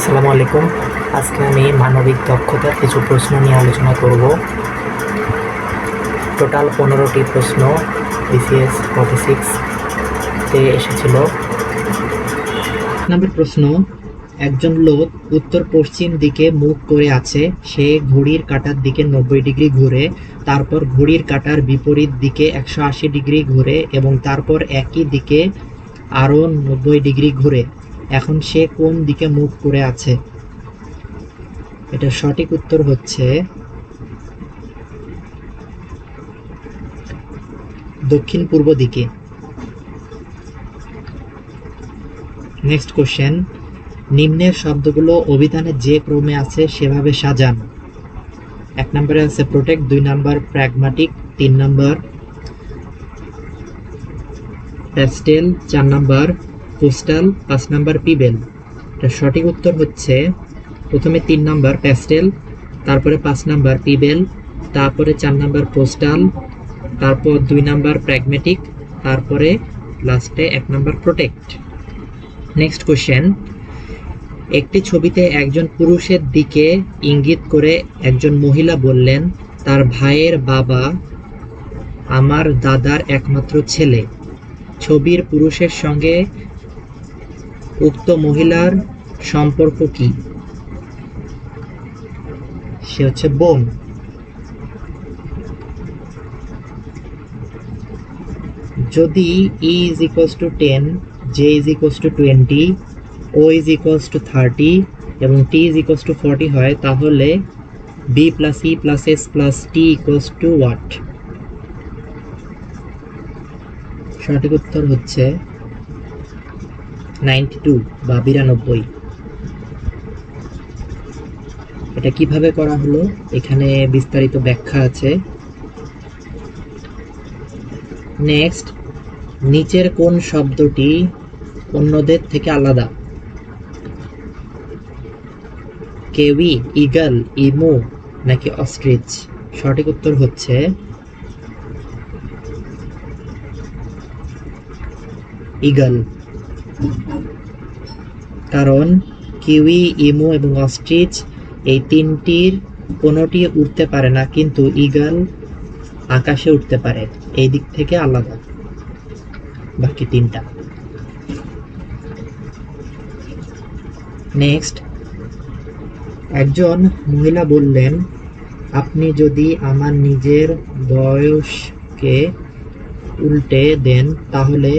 আসসালামু আলাইকুম। আজকে আমি মানবিক দক্ষতার কিছু প্রশ্ন নিয়ে আলোচনা করব। টোটাল পনেরোটি প্রশ্ন বিসিএস ফর্টি সিক্সতে এসেছিল। নম্বর প্রশ্ন, একজন লোক উত্তর পশ্চিম দিকে মুখ করে আছে, সে ঘড়ির কাঁটার দিকে নব্বই ডিগ্রি ঘুরে, তারপর ঘড়ির কাঁটার বিপরীত দিকে একশো আশি ডিগ্রি ঘুরে এবং তারপর একই দিকে আরও নব্বই ডিগ্রি ঘুরে। এখন সে কোন দিকে মুখ করে আছে? এটা সঠিক উত্তর হচ্ছে দক্ষিণ পূর্ব দিকে। নেক্সট কোশ্চেন নিম্নের শব্দগুলো অভিধানে যে ক্রমে আছে সেভাবে সাজান। এক নম্বরে আছে প্রোটেক্ট দুই নাম্বার প্র্যাগমাটিক তিন নম্বর প্যাস্টেল চার নাম্বার পোস্টাল পাঁচ নাম্বার পিবেল। এটা সঠিক উত্তর হচ্ছে, প্রথমে তিন নাম্বার প্যাস্টেল, তারপরে পাঁচ নাম্বার পিবেল, তারপরে চার নাম্বার পোস্টাল তারপর দুই নাম্বার প্র্যাগমেটিক তারপরে লাস্টে এক নাম্বার প্রোটেক্ট নেক্সট কোশ্চেন একটি ছবিতে একজন পুরুষের দিকে ইঙ্গিত করে একজন মহিলা বললেন, তার ভাইয়ের বাবা আমার দাদার একমাত্র ছেলে। ছবির পুরুষের সঙ্গে উক্ত মহিলার সম্পর্ক কি? সে হচ্ছে বোন। যদি E is equals to ten J is equals to twenty O is equals to thirty এবং T is equals to forty হয়, তাহলে B plus E plus S plus T equals to what সঠিক উত্তর হচ্ছে নাইনটি টু বা বিরানব্বই এটা কীভাবে করা হলো? এখানে বিস্তারিত ব্যাখ্যা আছে। নেক্সট, নিচের কোন শব্দটি অন্যদের থেকে আলাদা? কেউই, ইগল, ইমু, নাকি অস্ট্রিচ? সঠিক উত্তর হচ্ছে ইগল। কারণ কিউই, ইমু এবং অস্ট্রিচ এই তিনটির কোনোটি উঠতে পারে না, কিন্তু ইগল আকাশে উঠতে পারে। এই দিক থেকে আলাদা। বাকি তিনটা। নেক্সট, একজন মহিলা বললেন, আপনি যদি আমার নিজের বয়সকে উল্টে দেন, তাহলে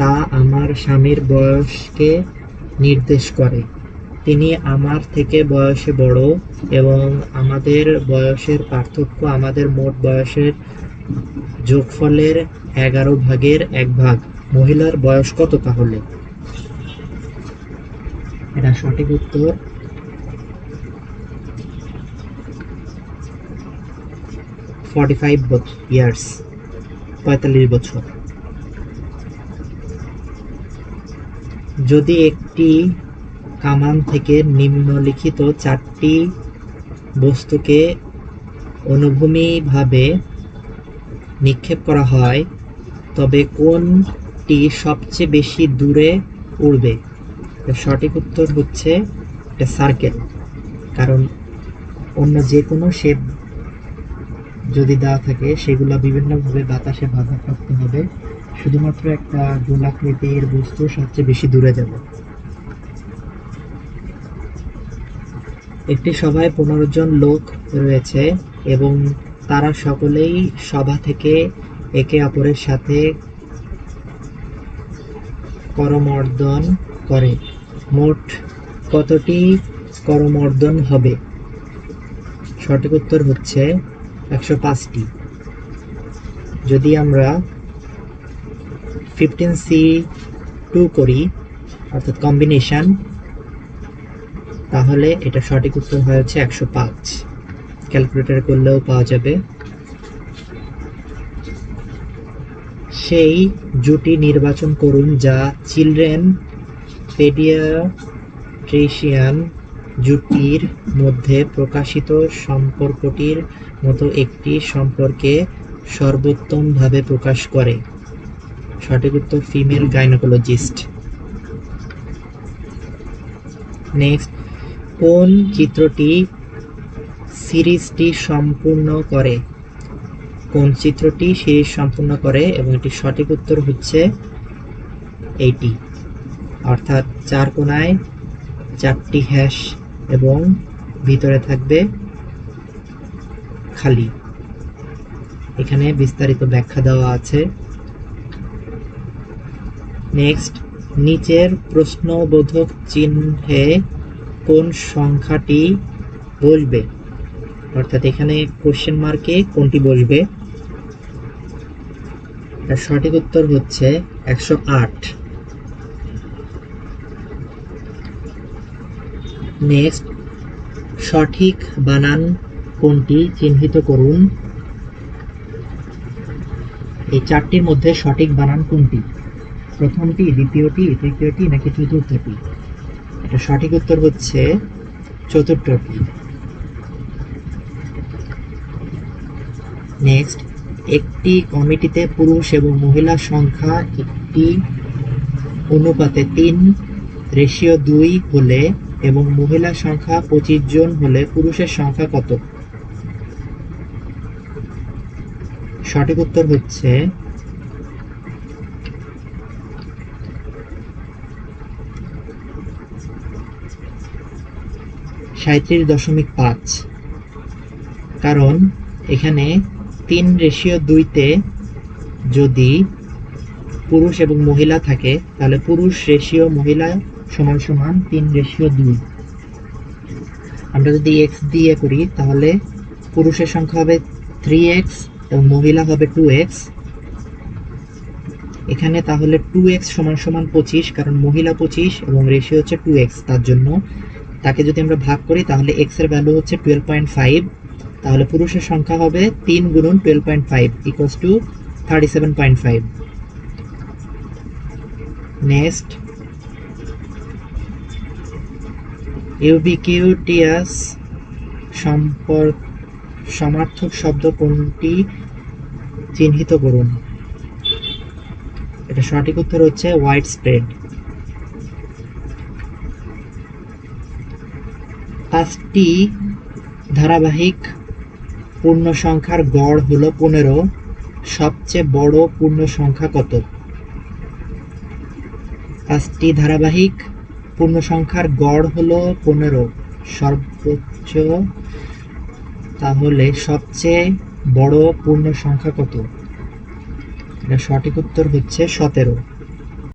তা আমার স্বামীর বয়সকে নির্দেশ করে। তিনি আমার থেকে বয়সে বড় এবং আমাদের বয়সের পার্থক্য আমাদের মোট বয়সের যোগফলের এগারো ভাগের এক ভাগ। মহিলার বয়স কত তাহলে? এটা সঠিক উত্তর? ফর্টি ফাইভ ইয়ার্স পঁয়তাল্লিশ বছর। যদি একটি কামান থেকে নিম্নলিখিত চারটি বস্তুকে অনুভূমিভাবে নিক্ষেপ করা হয়, তবে কোনটি সবচেয়ে বেশি দূরে উড়বে? সঠিক উত্তর হচ্ছে একটা সার্কেল কারণ অন্য যে কোনো শেপ যদি দেওয়া থাকে, সেগুলো বিভিন্নভাবে বাতাসে বাধা থাকতে হবে। শুধুমাত্র একটা গোলাকৃতির বস্তু সবচেয়ে বেশি দূরে যাবে। একটি সভায় পনেরো জন লোক রয়েছে এবং তারা সকলেই সভা থেকে একে অপরের সাথে করমর্দন করে। মোট কতটি করমর্দন হবে? সঠিক উত্তর হচ্ছে একশো পাঁচটি। যদি আমরা ফিফটিন সি টু করি, অর্থাৎ কম্বিনেশন তাহলে এটা সঠিক উত্তর হয়ে হচ্ছে একশো পাঁচ। ক্যালকুলেটর করলেও পাওয়া যাবে। সেই জুটি নির্বাচন করুন যা চিলড্রেন পেডিয়াট্রিশিয়ান জুটির মধ্যে প্রকাশিত সম্পর্কটির মতো একটি সম্পর্কে সর্বোত্তমভাবে প্রকাশ করে। সঠিক উত্তর ফিমেল গাইনোকোলজিস্ট নেক্সট কোন চিত্রটি সিরিজটি সম্পূর্ণ করে? কোন চিত্রটি সিরিজ সম্পূর্ণ করে এবং এটি সঠিক উত্তর হচ্ছে এইটি অর্থাৎ চার কোনায় চারটি হ্যাশ এবং ভিতরে থাকবে খালি। এখানে বিস্তারিত ব্যাখ্যা দেওয়া আছে। নেক্সট নিচের প্রশ্নবোধক চিহ্নে কোন সংখ্যাটি বসবে অর্থাৎ এখানে কোশ্চেন মার্কে কোনটি বসবে এর সঠিক উত্তর হচ্ছে একশো আট। নেক্সট সঠিক বানান কোনটি? চিহ্নিত করুন। এই চারটির মধ্যে সঠিক বানান কোনটি? প্রথমটি, দ্বিতীয়টি, তৃতীয়টি নাকি চতুর্থটি? এটা সঠিক উত্তর হচ্ছে চতুর্থটি। নেক্সট একটি কমিটিতে পুরুষ এবং মহিলা সংখ্যা একটি অনুপাতে তিন, রেশিও দুই হলে এবং মহিলা সংখ্যা পঁচিশ জন হলে পুরুষের সংখ্যা কত? সঠিক উত্তর হচ্ছে সাঁত্রিশ দশমিক পাঁচ। কারণ এখানে তিন রেশিও দুইতে যদি পুরুষ এবং মহিলা থাকে, তাহলে পুরুষ রেশিও মহিলা সমান সমান তিন রেশিও দুই। আমরা যদি এক্স দিয়ে করি, তাহলে পুরুষের সংখ্যা হবে থ্রি এক্স এবং মহিলা হবে টু এক্স এখানে তাহলে টু এক্স সমান সমান পঁচিশ, কারণ মহিলা পঁচিশ এবং রেশিও হচ্ছে টু এক্স তার জন্য তাকে যদি আমরা ভাগ করি, তাহলে এক্সের ভ্যালু হচ্ছে টুয়েলভ পয়েন্ট ফাইভ তাহলে পুরুষের সংখ্যা হবে তিন গুণন twelve point five equals to thirty seven point five next ubiquitous সম্পর্ক সমার্থক শব্দ কোনটি? চিহ্নিত করুন। এটা সঠিক উত্তর হচ্ছে হোয়াইট স্প্রেড পাঁচটি ধারাবাহিক পূর্ণ সংখ্যার গড় হলো পনেরো। সবচেয়ে বড় পূর্ণ সংখ্যা কত? পাঁচটি ধারাবাহিক পূর্ণ সংখ্যার গড় হলো পনেরো। সর্বোচ্চ তাহলে সবচেয়ে বড় পূর্ণ সংখ্যা কত? এটা সঠিক উত্তর হচ্ছে সতেরো।